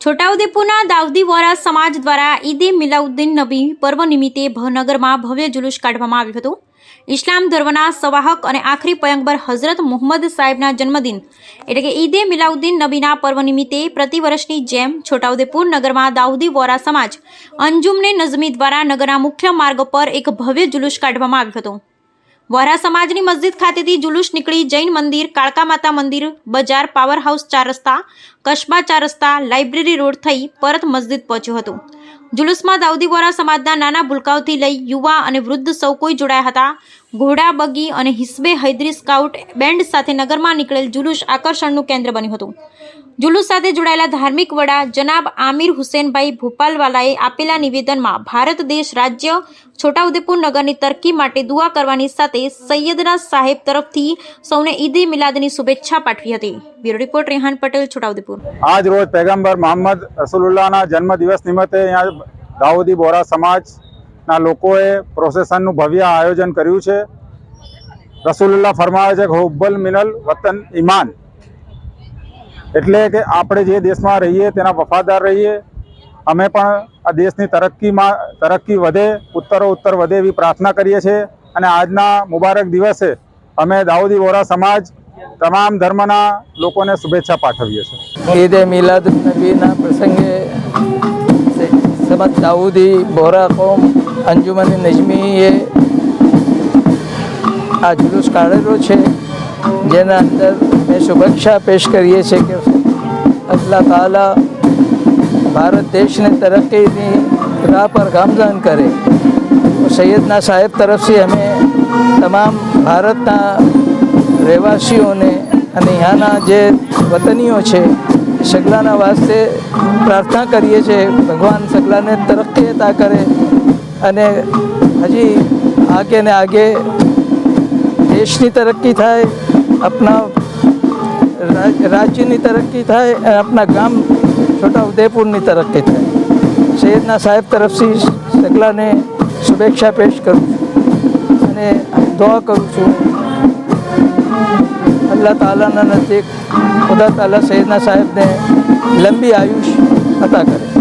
છોટાઉદેપુરના દાઉદી વોરા સમાજ દ્વારા ઈદે મિલાઉદ્દીન નબી પર્વ નિમિત્તે ભવનગરમાં ભવ્ય જુલુસ કાઢવામાં આવ્યું હતું. ઇસ્લામ ધર્મના સવાહક અને આખરી પયંગબર હઝરત મોહમ્મદ સાહેબના જન્મદિન એટલે કે ઈદે મિલાઉદ્દીન નબીના પર્વ નિમિત્તે પ્રતિવર્ષની જેમ છોટાઉદેપુર નગરમાં દાઉદી વોરા સમાજ અંજુમને નઝમી દ્વારા નગરના મુખ્ય માર્ગ પર એક ભવ્ય જુલુસ કાઢવામાં આવ્યું હતું. વોરા સમાજની મસ્જિદ ખાતેથી જુલુસ નીકળી જૈન મંદિર, કાળકા માતા મંદિર, બજાર પાવર હાઉસ ચાર રસ્તા, કસ્બા ચાર રસ્તા લાઇબ્રેરી રોડ થઈ પરત મસ્જિદ પહોંચ્યું હતું. જુલુસમાં દાઉદી વોરા સમાજના નાના ભૂલકાઓથી લઈ યુવા અને વૃદ્ધ સૌ કોઈ જોડાયા હતા. ઘોડા, બગી અને હિસ્બે હૈદરી સ્કાઉટ બેન્ડ સાથે નગરમાં નીકળેલ જુલુસ આકર્ષણનું કેન્દ્ર બન્યું હતું. જુલુસ સાથે જોડાયેલા ધાર્મિક વડા જનાબ આમિર હુસેનભાઈ ભોપાલવાલાએ આપેલા નિવેદનમાં ભારત દેશ રાજ્ય છોટાઉદેપુર નગરની તરકી માટે દુઆ કરવાની સાથે સૈયદના સાહેબ તરફથી સૌને ઈદ મિલાદની શુભેચ્છા પાઠવી હતી. Bureau report Rehan Patel, Chhotaudepur. આજ રોજ પેગમ્બર મોહમ્મદ રસુલ્લાના જન્મ દિવસ નિમિત્તે દાઉદી બોરા ના લોકોએ પ્રોસેસનનું ભવ્ય આયોજન કર્યું છે. રસુલ્લા ફરમાવે છે હુબ્બલ મિનલ વતન ઈમાન. એટલે કે આપણે જે દેશમાં રહીએ, તેના વફાદાર રહીએ. અમે પણ આ દેશની તરક્કીમાં, તરક્કી વધે, ઉત્તરો ઉત્તર વધે એવી પ્રાર્થના કરીએ છીએ. અને આજના મુબારક દિવસે અમે દાઉદી વોરા સમાજ તમામ ધર્મના લોકોને શુભેચ્છા પાઠવીએ છીએ. ઈદ એ પ્રસંગે સમદ દાઉદી, બોરા કોમ, અંજુમન નજમીએ આ જુલુસ કાઢેલો છે. જેના અંદર મેં શુભેચ્છા પેશ કરીએ છીએ કે અલ્લાહ તાલા ભારત દેશને તરક્કીની રાહ પર ગામદાન કરે. સૈયદના સાહેબ તરફથી અમે તમામ ભારતના રહેવાસીઓને અને અહીંયાના જે વતનીઓ છે સગલાના વાસ્તે પ્રાર્થના કરીએ છીએ. ભગવાન સગલાને તરફથી તા કરે અને હજી આગે ને આગે દેશની તરક્કી થાય આપણા રાજ- રાજ્યની તરક્કી થાય અને આપણા ગામ છોટા ઉદયપુરની તરક્કી થાય. સૈયદના સાહેબ તરફથી સગલાને શુભેચ્છા પેશ કરું અને દુઆ કરું છું. અલ્લાહ તાલાના નજીક ખુદા તાલા સૈદના સાહેબને લંબી આયુષ અતા કરે.